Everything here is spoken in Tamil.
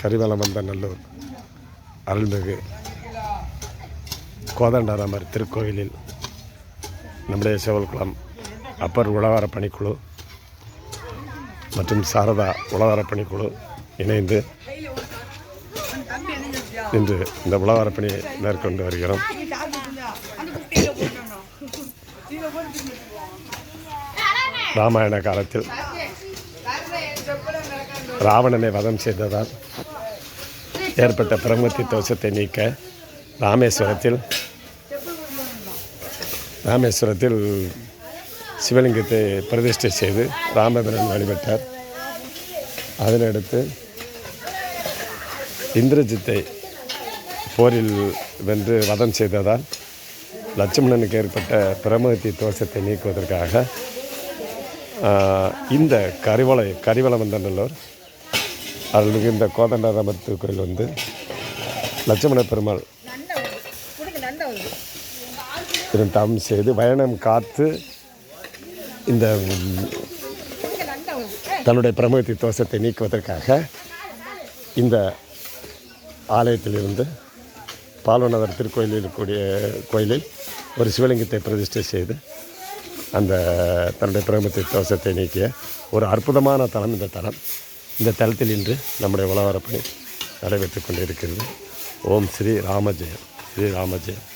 கரிவலம் வந்த நல்லூர் அருள்மிகு கோதண்டராமர் திருக்கோயிலில் நம்முடைய செவல்குளம் அப்பர் உழவார பணிக்குழு மற்றும் சாரதா உழவார பணிக்குழு இணைந்து இன்று இந்த உழவார பணியை மேற்கொண்டு வருகிறோம். ராமாயண காலத்தில் ராவணனை வதம் செய்ததால் ஏற்பட்ட பிரம்மத்தி தோஷத்தை நீக்க ராமேஸ்வரத்தில் ராமேஸ்வரத்தில் சிவலிங்கத்தை பிரதிஷ்டை செய்து ராமபிரன் வழிபட்டார். அதனடுத்து இந்திரஜித்தை போரில் வென்று வதம் செய்ததால் லட்சுமணனுக்கு ஏற்பட்ட பிரமதி தோஷத்தை நீக்குவதற்காக இந்த கரிவளை கரிவளவந்தநல்லூர் அருள்மிகு இந்த கோதண்டராமர் திருக்கோயில் வந்து லட்சுமண பெருமாள். இதன் தவம் செய்து பயணம் காத்து இந்த தன்னுடைய பிரமதி தோஷத்தை நீக்குவதற்காக இந்த ஆலயத்திலிருந்து பால்வனவர் திருக்கோயிலில் இருக்கக்கூடிய கோயிலில் ஒரு சிவலிங்கத்தை பிரதிஷ்டை செய்து அந்த தன்னுடைய பிரமத்தி தோஷத்தை நீக்கிய ஒரு அற்புதமான தலம் இந்த தலம். இந்த தளத்தில் இன்று நம்முடைய உலகப்பணி நடைபெற்று கொண்டிருக்கிறது. ஓம் ஸ்ரீ ராமஜெயம். ஸ்ரீ ராமஜெயம்.